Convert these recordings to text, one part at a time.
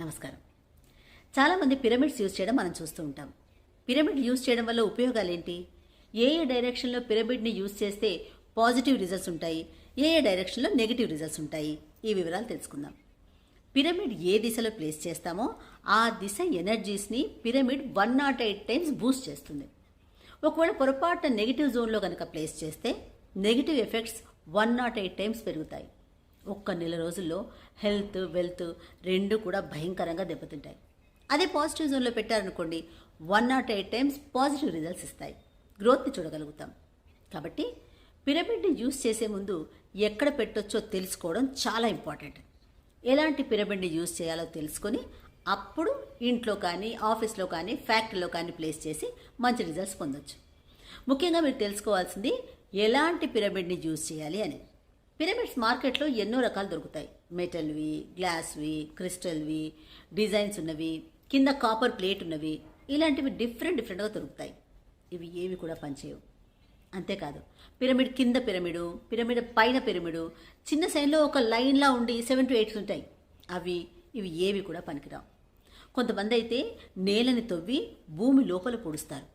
నమస్కారం. చాలామంది pyramids use చేయడం మనం చూస్తూ ఉంటాం. పిరమిడ్ యూజ్ చేయడం వల్ల ఉపయోగాలు ఏంటి ఏ ఏ డైరెక్షన్లో పిరమిడ్ని యూజ్ చేస్తే పాజిటివ్ రిజల్ట్స్ ఉంటాయి? ఏ ఏ డైరెక్షన్లో నెగిటివ్ రిజల్ట్స్ ఉంటాయి? ఈ వివరాలు తెలుసుకుందాం. పిరమిడ్ ఏ దిశలో ప్లేస్ చేస్తామో ఆ దిశ ఎనర్జీస్ని pyramid one nought eight times boost చేస్తుంది. ఒకవేళ పొరపాటున నెగిటివ్ జోన్లో కనుక ప్లేస్ చేస్తే negative effects one nought eight times పెరుగుతాయి. ఒక్క నెల రోజుల్లో హెల్త్ వెల్త్ రెండు కూడా భయంకరంగా దెబ్బతింటాయి. అదే పాజిటివ్ జోన్లో పెట్టారనుకోండి one nought eight times positive results ఇస్తాయి. గ్రోత్ని చూడగలుగుతాం. కాబట్టి పిరమిడ్ని యూస్ చేసే ముందు ఎక్కడ పెట్టొచ్చో తెలుసుకోవడం చాలా ఇంపార్టెంట్ ఎలాంటి పిరమిడ్ని యూస్ చేయాలో తెలుసుకొని అప్పుడు ఇంట్లో కానీ ఆఫీస్లో కానీ ఫ్యాక్టరీలో కానీ ప్లేస్ చేసి మంచి రిజల్ట్స్ పొందొచ్చు. ముఖ్యంగా మీరు తెలుసుకోవాల్సింది ఎలాంటి పిరమిడ్ని యూజ్ చేయాలి అని. పిరమిడ్స్ మార్కెట్లో ఎన్నో రకాలు దొరుకుతాయి. మెటల్వి గ్లాస్వి క్రిస్టల్వి డిజైన్స్ ఉన్నవి కింద కాపర్ ప్లేట్ ఉన్నవి ఇలాంటివి డిఫరెంట్ డిఫరెంట్గా దొరుకుతాయి. ఇవి ఏవి కూడా పనిచేయవు అంతేకాదు పిరమిడ్ కింద పిరమిడు పిరమిడ్ పైన పిరమిడు చిన్న సైన్లో ఒక లైన్లా ఉండి సెవెన్ టు ఎయిట్స్ ఉంటాయి. అవి ఇవి ఏవి కూడా పనికిరావు. కొంతమంది అయితే నేలని తవ్వి భూమి లోపల పొడుస్తారు.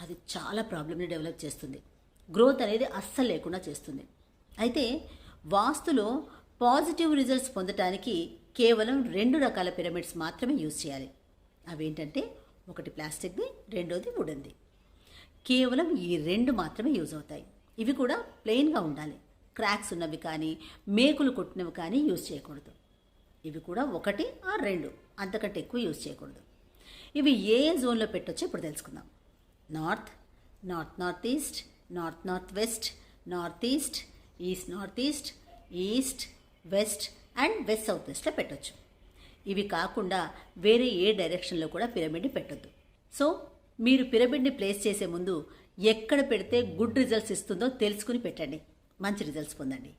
అది చాలా ప్రాబ్లమ్ని డెవలప్ చేస్తుంది. గ్రోత్ అనేది అస్సలు లేకుండా చేస్తుంది. అయితే వాస్తులో పాజిటివ్ రిజల్ట్స్ పొందటానికి కేవలం రెండు రకాల పిరమిడ్స్ మాత్రమే యూజ్ చేయాలి. అవేంటంటే ఒకటి ప్లాస్టిక్ది రెండోది వుడన్ది. కేవలం ఈ రెండు మాత్రమే యూజ్ అవుతాయి. ఇవి కూడా ప్లెయిన్గా ఉండాలి. క్రాక్స్ ఉన్నవి కానీ మేకులు కొట్టినవి కానీ యూజ్ చేయకూడదు. ఇవి కూడా ఒకటి ఆ రెండు అంతకంటే ఎక్కువ యూజ్ చేయకూడదు. ఇవి ఏ ఏ జోన్లో పెట్టొచ్చో ఇప్పుడు తెలుసుకుందాం. North north north east north north west north east east north east east west and west south వెస్ట్లో పెట్టొచ్చు. ఇవి కాకుండా వేరే ఏ డైరెక్షన్లో కూడా పిరమిడ్ని పెట్టొద్దు. సో మీరు పిరమిడ్ని ప్లేస్ చేసే ముందు ఎక్కడ పెడితే గుడ్ రిజల్ట్స్ ఇస్తుందో తెలుసుకుని పెట్టండి. మంచి రిజల్ట్స్ పొందండి.